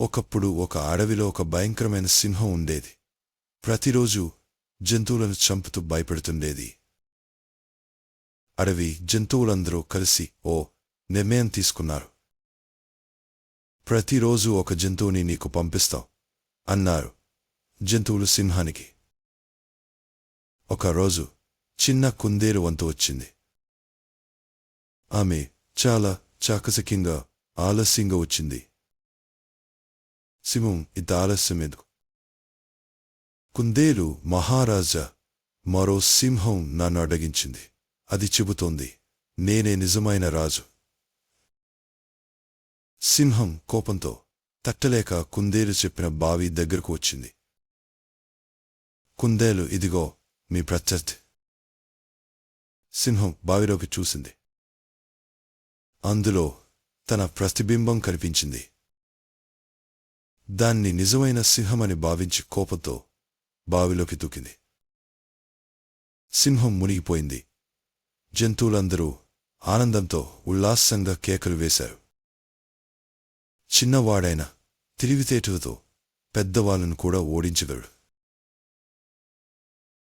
ఒకప్పుడు ఒక అడవిలో ఒక భయంకరమైన సింహం ఉండేది. ప్రతిరోజు జంతువులను చంపుతూ భయపెడుతుండేది. అడవి జంతువులందరూ కలిసి ఓ నిర్ణయం తీసుకున్నారు. ప్రతిరోజు ఒక జంతువుని నీకు పంపిస్తాం అన్నారు జంతువులు సింహానికి. ఒకరోజు చిన్న కుందేలు వంతు వచ్చింది. ఆమె చాలా చాకచక్యంగా ఆలస్యంగా వచ్చింది. సింహం ఇంత ఆలస్యం కుందేలు మహారాజా మరో సింహం నన్ను అడగించింది. అది చెబుతోంది. నేనే నిజమైన రాజు. సింహం కోపంతో తట్టలేక కుందేలు చెప్పిన బావి దగ్గరకు వచ్చింది. కుందేలు ఇదిగో మీ ప్రత్యర్థి. సింహం బావిలోకి చూసింది. అందులో తన ప్రతిబింబం కనిపించింది. దాన్ని నిజమైన సింహమని భావించి కోపంతో బావిలోకి దూకింది. సింహం మునిగిపోయింది. జంతువులందరూ ఆనందంతో ఉల్లాసంగా కేకలు వేశారు. చిన్నవాడైన తెలివితేటలతో పెద్దవాళ్ళను కూడా ఓడించగలడు.